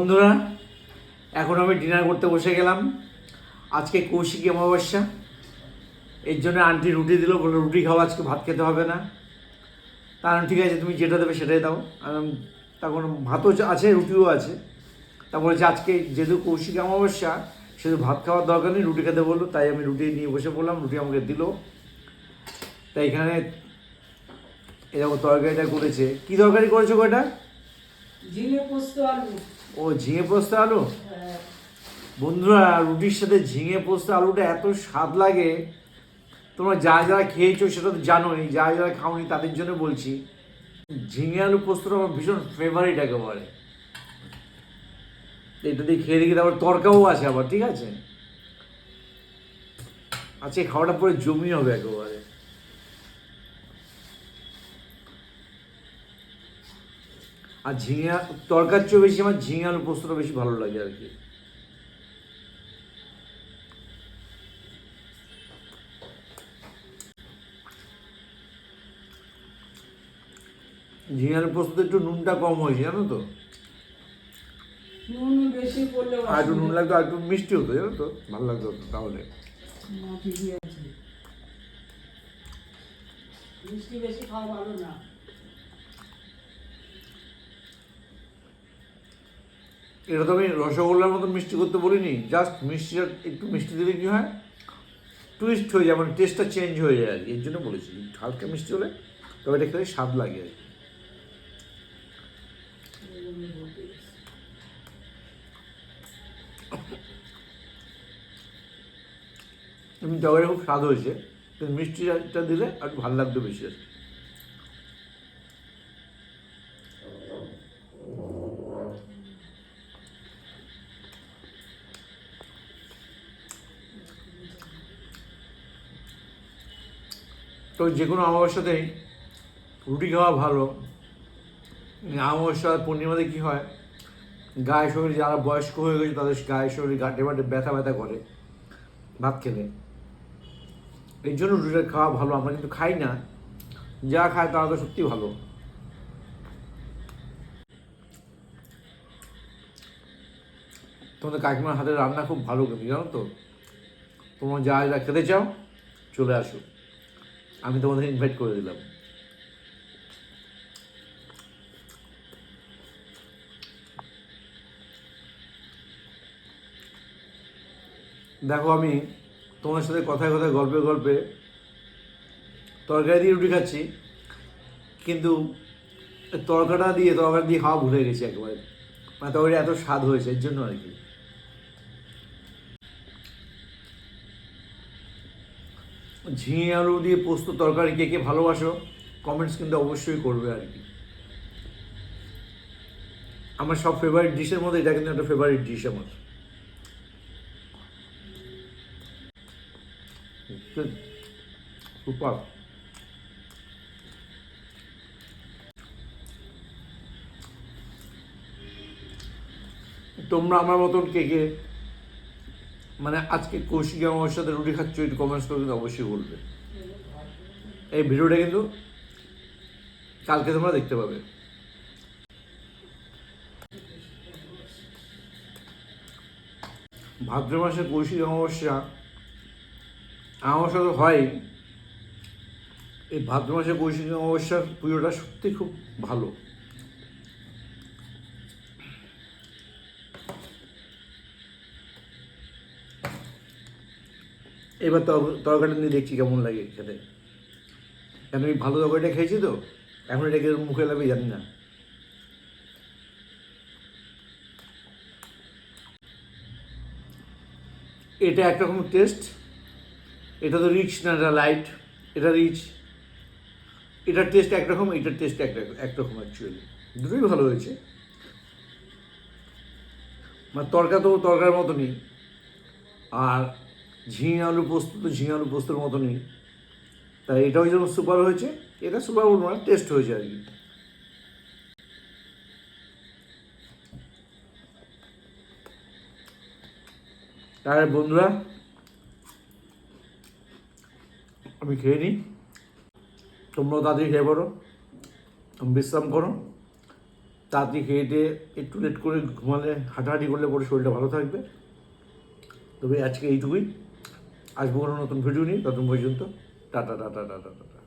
বন্ধুরা, এখন আমি ডিনার করতে বসে গেলাম। আজকে কৌশিকী অমাবস্যা। এর জন্য আন্টি রুটি দিল, বলল, রুটি খাওয়া আজকে ভাত খেতে হবে না। কারণ ঠিক আছে, তুমি যেটা দেবে সেটাই দাও। তখন ভাতও আছে, রুটিও আছে। তা বলেছে আজকে যেহেতু কৌশিক অমাবস্যা, সেহেতু ভাত খাওয়ার দরকার নেই, রুটি খেতে বলল, তাই আমি রুটি নিয়ে বসে পড়লাম, রুটি আমাকে দিল। তাই এখানে এরকম তরকারিটা করেছে। কি তরকারি করেছ এটা ঝিঙে পোস্ত আলু। ও ঝিঙে পোস্ত আলু? বন্ধুরা, রুটির সাথে ঝিঙে পোস্ত আলুটা এত স্বাদ লাগে। তোমরা যা যারা খেয়েছো সেটা তো জানোই, যা যারা খাওনি তাদের জন্য বলছি। ঝিঙে আলু পোস্তটা আমার ভীষণ ফেভারিট একেবারে। এটা দিয়ে খেয়ে দেখি, তারপর তরকাও আছে আবার, ঠিক আছে? আজকে খাওয়াটা পরে জমি হবে একেবারে। আর ঝিঙে তরকার চেয়েও বেশি আমার ঝিঙে আলু পোস্তটা বেশি ভালো লাগে আর কি। ঝিঙে আলু পোস্ততে একটু নুনটা কম হয়েছে জানো তো? আর একটু নুন লাগতো আর একটু মিষ্টি হতো জানো তো? ভালো লাগতো তাহলে। মিষ্টি বেশি খাওয়া ভালো না। এটা তো আমি রসগোল্লার মতো মিষ্টি করতে বলিনি জাস্ট মিষ্টিটা একটু মিষ্টি দিলে কী হয়? টুইস্ট হয়ে যায় মানে টেস্টটা চেঞ্জ হয়ে যায় আর কি, এর জন্য বলেছি। হালকা মিষ্টি হলে তবে এটা খেলে স্বাদ লাগে আর কি। এমনি খুব স্বাদ হয়েছে, কিন্তু মিষ্টিটা দিলে আর ভালো লাগতো বেশি আর কি। তো যে কোনো অমাবস্যাতেই রুটি খাওয়া ভালো। অমাবস্যা পূর্ণিমাতে কী হয়? গায়ে শরীর যারা বয়স্ক হয়ে গেছে, তাদের গায়ে শরীর গাঁটে বাটে ব্যথা ব্যথা করে, ভাত খেলে। এই জন্য রুটিটা খাওয়া ভালো, আমরা কিন্তু খাই না। যা খায় তারা তো সত্যি ভালো। তোমাদের কাকিমার হাতের রান্না খুব ভালো কিন্তু জানো তো? তোমরা যা যা খেতে চাও, চলে আসো। আমি তোমাদের ইনভাইট করে দিলাম। দেখো, আমি তোমার সাথে কথায় কথায়, গল্পে গল্পে তরকারি দিয়ে রুটি খাচ্ছি, কিন্তু তরকাটা দিয়ে তরকারি দিয়ে খাওয়া ভুলে গেছি একেবারে। মানে তরকারি এত স্বাদ হয়েছে, এর জন্য আর কি। ঝিঙে আলু দিয়ে পোস্ত তরকারি কে কে ভালোবাসো কমেন্টস কিন্তু অবশ্যই করবে আর কি। আমার সব ফেভারিট ডিশের মধ্যে এটা কিন্তু একটা ফেভারিট ডিশ আমার। সুপার। তোমরা আমার মতন কে কে মানে আজকে কৌশিক আমার সাথে রুটি খাচ্ছ, একটু কমেন্টস করে কিন্তু অবশ্যই বলবে। এই ভিডিওটা কিন্তু কালকে তোমরা দেখতে পাবে। ভাদ্র মাসে কৌশিক অমাবস্যা অমাবস্যা তো হয় এই ভাদ্র মাসে কৌশিক অমাবস্যার পুজোটা সত্যি খুব ভালো। এবার তর- তরকারিটা নিয়ে দেখছি কেমন লাগে খেতে। কেন আমি ভালো তরকারিটা খেয়েছি তো? এখন এটাকে মুখে লাগবে জানি না। এটা একরকম টেস্ট এটা তো রিচ না, এটা লাইট এটা রিচ এটার টেস্ট একরকম এটার টেস্ট এক একরকম অ্যাকচুয়ালি দুটোই ভালো হয়েছে। মানে তরকা তো তরকার মতনই। আর ঝিঙে আলু পোস্ত তো ঝিঙে আলু পোস্তর মতনই। তাই এটাও যেমন সুপার হয়েছে, এটা সুপার বলব না টেস্ট হয়েছে আর কি। তাহলে বন্ধুরা, আমি খেয়ে নিই। তোমরাও তাড়াতাড়ি খেয়ে পড়ো বিশ্রাম করো। তাড়াতাড়ি খেয়ে দিয়ে একটু লেট করে ঘুমালে, হাঁটাহাঁটি করলে পরে শরীরটা ভালো থাকবে। তবে আজকে এইটুকুই। আসব কোনো নতুন ভিডিও নিয়ে ততক্ষণ পর্যন্ত টাটা টাটা টাটা টাটা।